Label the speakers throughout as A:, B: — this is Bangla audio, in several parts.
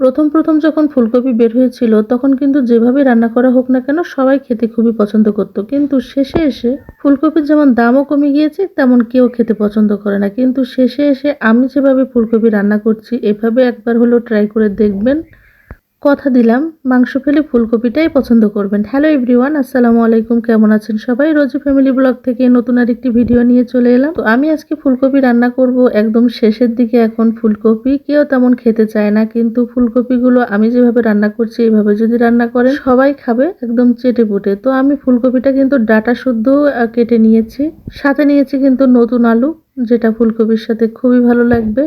A: প্রথম প্রথম যখন ফুলকপি বের হয়েছিল, তখন কিন্তু যেভাবে রান্না করা হোক না কেন সবাই খেতে খুবই পছন্দ করত। কিন্তু শেষে এসে ফুলকপির যেমন দামও কমে গিয়েছে, তেমন কেউ খেতে পছন্দ করে না। কিন্তু শেষে এসে আমি যেভাবে ফুলকপি রান্না করছি, এভাবে একবার হলেও ট্রাই করে দেখবেন। কথা দিলাম, মাংস ফেলে ফুলকপিটাই পছন্দ করবেন। হ্যালো এভরিওয়ান আসসালামু আলাইকুম, কেমন আছেন সবাই? রোজি ফ্যামিলি ব্লগ থেকে নতুন আর একটি ভিডিও নিয়ে চলে এলাম। তো আমি আজকে ফুলকপি রান্না করব একদম শেষের দিকে এখন। ফুলকপি কেউ তেমন খেতে চায় না, কিন্তু ফুলকপিগুলো আমি যেভাবে রান্না করছি এইভাবে যদি রান্না করেন, সবাই খাবে একদম চেটে পুটে। তো আমি ফুলকপিটা কিন্তু ডাটা শুদ্ধ কেটে নিয়েছি। সাথে নিয়েছি কিন্তু নতুন আলু, যেটা ফুলকপির সাথে খুবই ভালো লাগবে।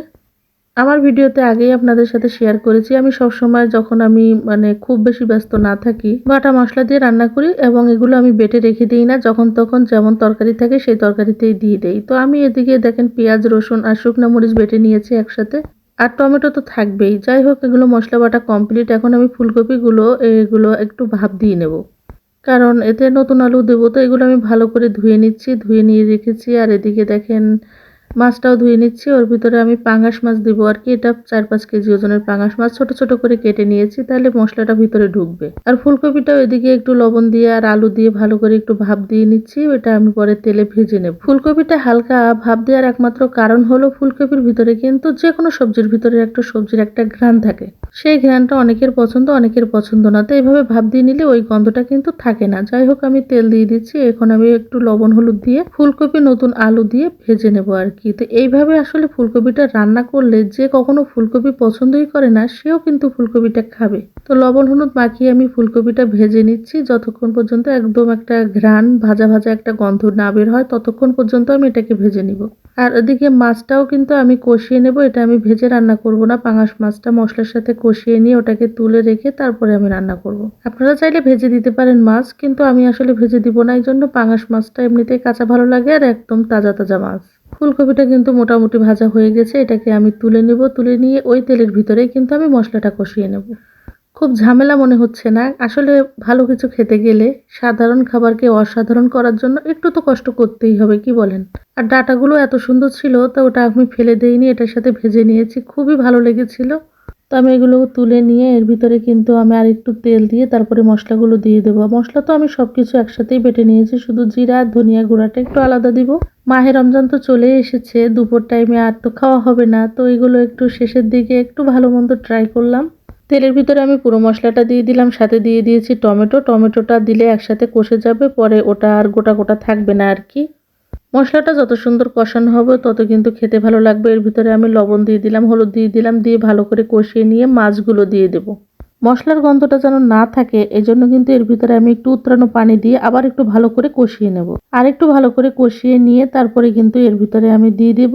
A: আমার ভিডিওতে আগেই আপনাদের সাথে শেয়ার করেছি, আমি সব সময় যখন আমি মানে খুব বেশি ব্যস্ত না থাকি, বাটা মশলা দিয়ে রান্না করি এবং এগুলো আমি বেটে রেখে দিই না, যখন তখন যেমন তরকারি থাকে সেই তরকারিতেই দিয়ে দেই। তো আমি এদিকে দেখেন পেঁয়াজ, রসুন আর শুকনো মরিচ বেটে নিয়েছি একসাথে। আর টমেটো তো থাকবেই, যাই হোক এগুলো মশলা বাটা কমপ্লিট এখন আমি ফুলকপিগুলো, এগুলো একটু ভাপ দিয়ে নেব। কারণ এতে নতুন আলু দেবো, তো এগুলো আমি ভালো করে ধুয়ে নিচ্ছি, ধুয়ে নিয়ে রেখেছি। আর এদিকে দেখেন মাছটাও ধুয়ে নিচ্ছি, ওর ভিতরে আমি পাঙাশ মাছ দিব আর কি। এটা চার পাঁচ কেজি ওজনের পাঙাশ মাছ, ছোট ছোট করে কেটে নিয়েছি, তাহলে মশলাটা ভিতরে ঢুকবে। আর ফুলকপিটাও এদিকে একটু লবণ দিয়ে আর আলু দিয়ে ভালো করে একটু ভাপ দিয়ে নিচ্ছি, ওটা আমি পরে তেলে ভেজে নেব। ফুলকপিটা হালকা ভাব দেওয়ার একমাত্র কারণ হলো ফুলকপির ভিতরে কিন্তু যে কোনো সবজির ভিতরে একটা সবজির একটা ঘ্রাণ থাকে। সেই ঘ্রাণটা অনেকের পছন্দ অনেকের পছন্দ না। তো এইভাবে ভাব দিয়ে নিলে ওই গন্ধটা কিন্তু থাকে না। যাই হোক, আমি তেল দিয়ে দিচ্ছি। এখন আমি একটু লবণ, হলুদ দিয়ে ফুলকপি, নতুন আলু দিয়ে ভেজে নেব আর কি তো এইভাবে আসলে ফুলকপিটা রান্না করলে যে কখনো ফুলকপি পছন্দই করে না, সেও কিন্তু ফুলকপিটা খাবে। তো লবণ, হলুদ মাখিয়ে আমি ফুলকপিটা ভেজে নিচ্ছি। যতক্ষণ পর্যন্ত একদম একটা ঘ্রাণ, ভাজা ভাজা একটা গন্ধ না বের হয়, ততক্ষণ পর্যন্ত আমি এটাকে ভেজে নিব। আর ওদিকে মাছটাও কিন্তু আমি কষিয়ে নেব। এটা আমি ভেজে রান্না করব না। পাঙাশ মাছটা মশলার সাথে কষিয়ে নিয়ে ওটাকে তুলে রেখে তারপরে আমি রান্না করব। আপনারা চাইলে ভেজে দিতে পারেন মাছ, কিন্তু আমি আসলে ভেজে দিব না এই জন্য পাঙাশ মাছটা এমনিতেই কাঁচা ভালো লাগে আর একদম তাজা তাজা মাছ। ফুলকপিটা কিন্তু মোটামুটি ভাজা হয়ে গেছে, এটাকে আমি তুলে নেব, তুলে নিয়ে ওই তেলের ভিতরেই কিন্তু আমি মশলাটা কষিয়ে নেব। খুব ঝামেলা মনে হচ্ছে না, আসলে ভালো কিছু খেতে গেলে সাধারণ খাবারকে অসাধারণ করার জন্য একটু তো কষ্ট করতেই হবে, কি বলেন? আর ডাটাগুলো এত সুন্দর ছিল, তো ওটা আমি ফেলে দেইনি, এটার সাথে ভেজে নিয়েছি, খুবই ভালো লেগেছিল। তো আমি এগুলো তুলে নিয়ে এর ভিতরে কিন্তু আমি আর একটু তেল দিয়ে তারপরে মশলাগুলো দিয়ে দেবো। মশলা তো আমি সব কিছু একসাথেই বেটে নিয়েছি, শুধু জিরা ধনিয়া গুঁড়াটা একটু আলাদা দিব। মাহের রমজান তো চলে এসেছে, দুপুর টাইমে আর তো খাওয়া হবে না, তো এগুলো একটু শেষের দিকে একটু ভালো মন্দ ট্রাই করলাম। তেলের ভিতরে আমি পুরো মশলাটা দিয়ে দিলাম, সাথে দিয়ে দিয়েছি টমেটো। টমেটোটা দিলে একসাথে কষে যাবে, পরে ওটা আর গোটা গোটা থাকবে না আর কি। মশলাটা যত সুন্দর কষানো হবে, তত কিন্তু খেতে ভালো লাগবে। এর ভিতরে আমি লবণ দিয়ে দিলাম, হলুদ দিয়ে দিলাম, দিয়ে ভালো করে কষিয়ে নিয়ে মাছগুলো দিয়ে দেব। মশলার গন্ধটা যেন না থাকে, এজন্য কিন্তু এর ভিতরে আমি একটু উত্তরানো পানি দিয়ে আবার একটু ভালো করে কষিয়ে নেব। আর একটু ভালো করে কষিয়ে নিয়ে তারপরে কিন্তু এর ভিতরে আমি দিয়ে দেব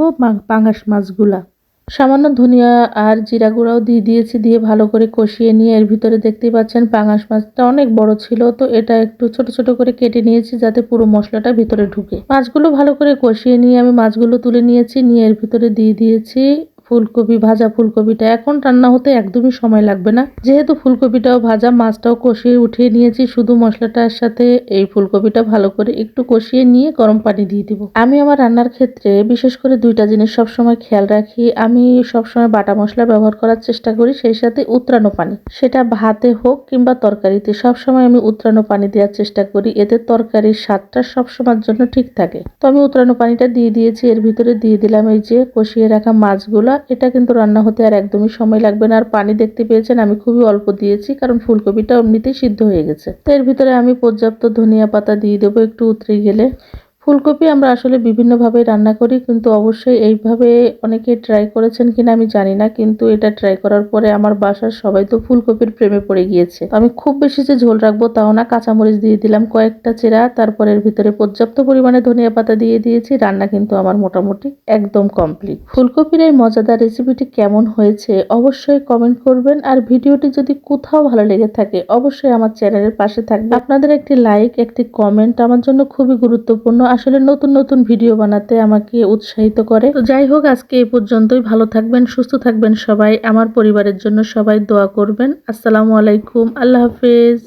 A: পাঙ্গাস মাছগুলা। সামান্য ধনিয়া আর জিরা গুঁড়াও দিয়ে দিয়েছি, দিয়ে ভালো করে কষিয়ে নিয়ে এর ভিতরে দেখতেই পাচ্ছেন পাঙাশ মাছটা অনেক বড় ছিল, তো এটা একটু ছোট ছোট করে কেটে নিয়েছি যাতে পুরো মশলাটা ভিতরে ঢুকে। মাছগুলো ভালো করে কষিয়ে নিয়ে আমি মাছগুলো তুলে নিয়েছি, নিয়ে এর ভিতরে দিয়ে দিয়েছি ফুলকপি, ভাজা ফুলকপিটা। এখন রান্না হতে একদমই সময় লাগবে না। যেহেতু ফুলকপিটাও ভাজা, মাছটাও কষিয়ে উঠিয়ে নিয়েছি, শুধু মশলাটার সাথে এই ফুলকপিটা ভালো করে একটু কষিয়ে নিয়ে গরম পানি দিয়ে দিব। আমি আমার রান্নার ক্ষেত্রে বিশেষ করে দুইটা জিনিস সবসময় খেয়াল রাখি। আমি সবসময় বাটা মশলা ব্যবহার করার চেষ্টা করি, সেই সাথে উত্রানো পানি। সেটা ভাতে হোক কিংবা তরকারিতে, সবসময় আমি উত্রানো পানি দেওয়ার চেষ্টা করি। এতে তরকারির স্বাদটা সবসময়ের জন্য ঠিক থাকে। তো আমি উত্রানো পানিটা দিয়ে দিয়েছি। এর ভিতরে দিয়ে দিলাম এই যে কষিয়ে রাখা মাছগুলা। এটা কিন্তু রান্না হতে আর একদমই সময় লাগবে না। আর পানি দেখতে পেয়েছেন, আমি খুবই অল্প দিয়েছি, কারণ ফুলকপিটা এমনিতেই সিদ্ধ হয়ে গেছে। তো এর ভিতরে আমি পর্যাপ্ত ধনিয়া পাতা দিয়ে দেবো, একটু উতরে গেলে। ফুলকপি আমরা আসলে বিভিন্নভাবে রান্না করি, কিন্তু অবশ্যই এইভাবে অনেকে ট্রাই করেছেন কিনা আমি জানি না, কিন্তু এটা ট্রাই করার পরে আমার বাসার সবাই তো ফুলকপির প্রেমে পড়ে গিয়েছে। আমি খুব বেশি যে ঝোল রাখব তাও না, কাঁচামরিচ দিয়ে দিলাম কয়েকটা চেরা, তারপর এর ভিতরে পর্যাপ্ত পরিমাণে ধনিয়া পাতা দিয়ে দিয়েছি, রান্না কিন্তু আমার মোটামুটি একদম কমপ্লিট ফুলকপির এই মজাদার রেসিপিটি কেমন হয়েছে অবশ্যই কমেন্ট করবেন, আর ভিডিওটি যদি কোথাও ভালো লেগে থাকে, অবশ্যই আমার চ্যানেলের পাশে থাকবে। আপনাদের একটি লাইক একটি কমেন্ট আমার জন্য খুবই গুরুত্বপূর্ণ আসলে নতুন নতুন ভিডিও বানাতে আমাকে উৎসাহিত করে। তো যাই হোক, আজকে এই পর্যন্তই। ভালো থাকবেন, সুস্থ থাকবেন সবাই। আমার পরিবারের জন্য সবাই দোয়া করবেন। আসসালামু আলাইকুম। আল্লাহ হাফেজ।